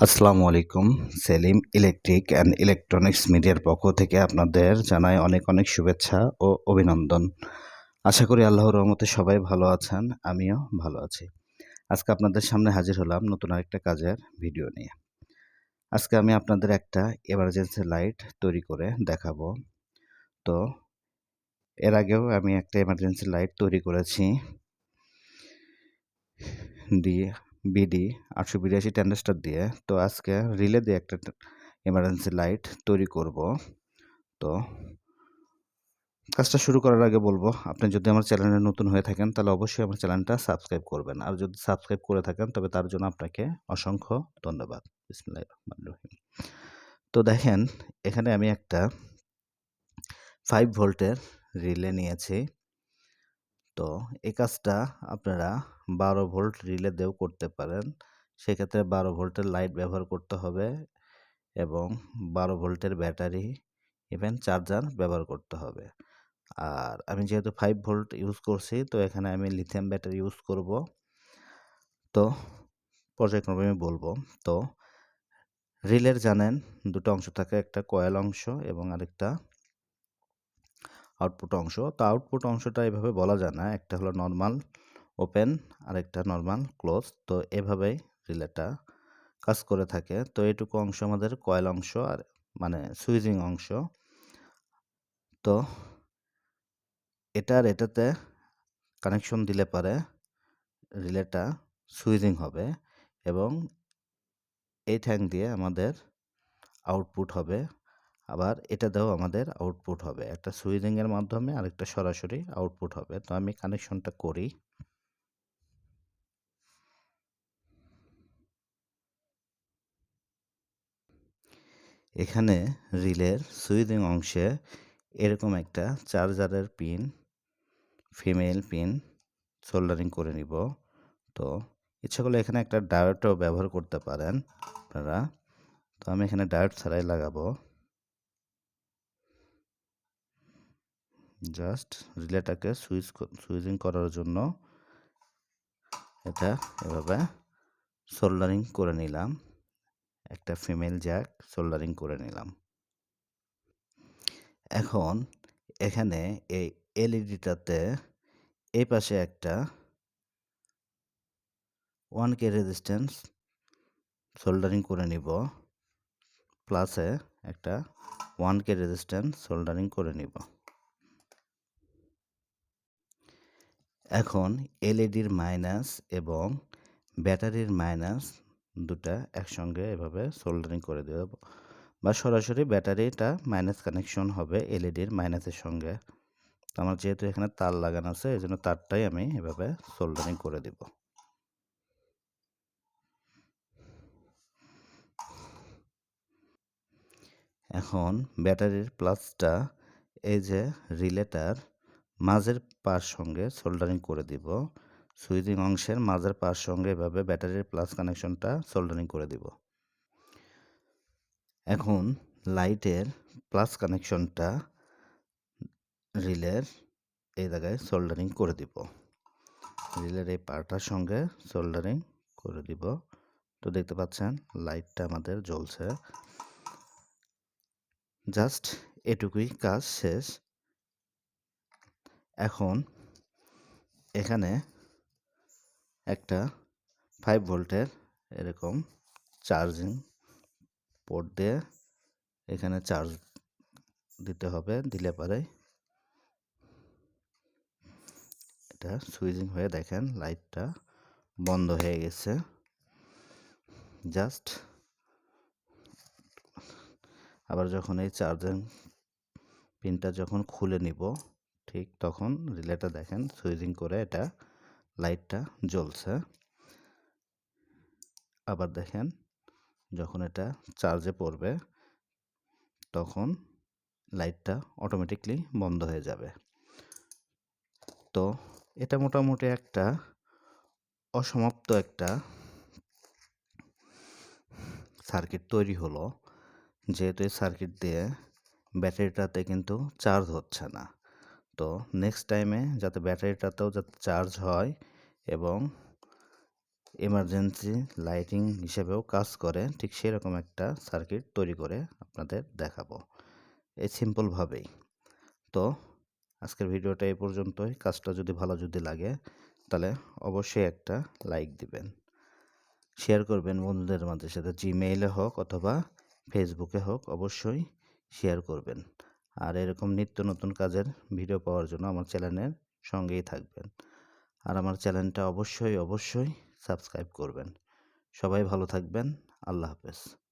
আসসালামু আলাইকুম, Selim electric and electronics মিডিয়ার পক্ষ থেকে আপনাদের জানাই অনেক অনেক শুভেচ্ছা ও অভিনন্দন। আশা করি আল্লাহর রহমতে সবাই ভালো আছেন, আমিও ভালো আছি। আজকে আপনাদের সামনে হাজির হলাম নতুন আরেকটা কাজের ভিডিও নিয়ে। আজকে আমি আপনাদের একটা এমার্জেন্সি লাইট তৈরি করে দেখাবো। তো, এর আগেও আমি একটা এমার্জেন্সি লাইট তৈরি করেছি। দিয়ে বিডি আটশো বিরাশি ট্যান্ডাস্টার দিয়ে, তো আজকে রিলে দিয়ে একটা এমার্জেন্সি লাইট তৈরি করব। তো কাজটা শুরু করার আগে বলব, আপনি যদি আমার চ্যানেলে নতুন হয়ে থাকেন, তাহলে অবশ্যই আমার চ্যানেলটা সাবস্ক্রাইব করবেন। আর যদি সাবস্ক্রাইব করে থাকেন, তবে তার জন্য আপনাকে অসংখ্য ধন্যবাদ। তো দেখেন, এখানে আমি একটা ফাইভ ভোল্টের রিলে নিয়েছি। তো এই কাজটা আপনারা বারো ভোল্ট রিলে দিয়েও করতে পারেন। সেক্ষেত্রে বারো ভোল্টের লাইট ব্যবহার করতে হবে এবং বারো ভোল্টের ব্যাটারি, ইভেন চার্জার ব্যবহার করতে হবে। আর আমি যেহেতু ফাইভ ভোল্ট ইউজ করছি, তো এখানে আমি লিথিয়াম ব্যাটারি ইউজ করব। তো পর্যায়ক্রমে আমি বলব, তো রিলের জানেন দুটো অংশ থাকে, একটা কয়েল অংশ এবং আরেকটা আউটপুট অংশ। তো আউটপুট অংশটা এভাবে বলা যায় না। একটা হলো নর্মাল ওপেন আর একটা নর্মাল ক্লোজ তো এভাবেই রিলেটা কাজ করে থাকে। তো এটুকু অংশ আমাদের কয়েল অংশ আর মানে সুইচিং অংশ। তো এটার এটাতে কানেকশন দিলে পারে রিলেটা সুইচিং হবে এবং এই ঠ্যাং দিয়ে আমাদের আউটপুট হবে। আবার এটা দিয়েও আমাদের আউটপুট হবে। একটা সুইচিংয়ের মাধ্যমে আরেকটা সরাসরি আউটপুট হবে। তো আমি কানেকশনটা করি। এখানে রিলের সুইচিং অংশে এরকম একটা চার্জারের পিন ফিমেল পিন সোল্ডারিং করে নিব। তো ইচ্ছা করলে এখানে একটা ডায়োডও ব্যবহার করতে পারেন আপনারা। তো আমি এখানে ডায়োড ছাড়াই লাগাবো। জাস্ট রিলেটাকে সুইচ সুইচিং করার জন্য এটা এভাবে সোল্ডারিং করে নিলাম। একটা ফিমেল জ্যাক সোল্ডারিং করে নিলাম। এখন এখানে এই এলইডিটাতে এই পাশে একটা ওয়ান কে রেজিস্ট্যান্স সোল্ডারিং করে নিব। প্লাসে একটা ওয়ান কে রেজিস্ট্যান্স সোল্ডারিং করে নিব। এখন এলইডির মাইনাস এবং ব্যাটারির মাইনাস দুটা একসঙ্গে এভাবে সোল্ডারিং করে দেব। বা সরাসরি ব্যাটারিটা মাইনাস কানেকশন হবে এলইডির মাইনাসের সঙ্গে। তো আমার যেহেতু এখানে তার লাগানো আছে, এই জন্য তারটাই আমি এভাবে সোল্ডারিং করে দিব। এখন ব্যাটারির প্লাসটা এই যে রিলেটার মাঝের পার সঙ্গে সোল্ডারিং করে দিব। সুইচিং অংশের মাঝের পার সঙ্গে এভাবে ব্যাটারির প্লাস কানেকশনটা সোল্ডারিং করে দিব। এখন লাইটের প্লাস কানেকশনটা রিলের এই জায়গায় সোল্ডারিং করে দিব। রিলের এই পারটার সঙ্গে সোল্ডারিং করে দিব। তো দেখতে পাচ্ছেন লাইটটা আমাদের জ্বলছে। জাস্ট এটুকুই কাজ শেষ। এখন এখানে একটা ফাইভ ভোল্টের এরকম চার্জিং পোর্ট দিয়ে এখানে চার্জ দিতে হবে, দিলে পরে এটা সুইচিং হয়ে দেখেন লাইটটা বন্ধ হয়ে গেছে। জাস্ট আবার যখন এই চার্জিং পিনটা যখন খুলে নিব ঠিক তখন রিলেটা দেখেন সুইচিং করে এটা লাইটটা জ্বলছে। আবার দেখেন যখন এটা চার্জে পড়বে তখন লাইটটা অটোমেটিকলি বন্ধ হয়ে যাবে। তো এটা মোটামুটি একটা অসমাপ্ত একটা সার্কিট তৈরি হলো। যেহেতু এই সার্কিট দিয়ে ব্যাটারিটাতে কিন্তু চার্জ হচ্ছে না। তো নেক্সট টাইমে যাতে ব্যাটারিটাতেও যাতে চার্জ হয় এবং এমার্জেন্সি লাইটিং হিসেবেও কাজ করে, ঠিক সেরকম একটা সার্কিট তৈরি করে আপনাদের দেখাবো। এই সিম্পলভাবেই তো আজকের ভিডিওটা এই পর্যন্তই। কাজটা যদি ভালো যদি লাগে, তাহলে অবশ্যই একটা লাইক দিবেন। শেয়ার করবেন বন্ধুদের মাঝে সাথে জিমেইলে হোক অথবা ফেসবুকে হোক, অবশ্যই শেয়ার করবেন। আর এরকম নিত্য নতুন কাজের ভিডিও পাওয়ার জন্য আমার চ্যানেলের সঙ্গেই থাকবেন। আর আমার চ্যানেলটা অবশ্যই অবশ্যই সাবস্ক্রাইব করবেন। সবাই ভালো থাকবেন। আল্লাহ হাফেজ।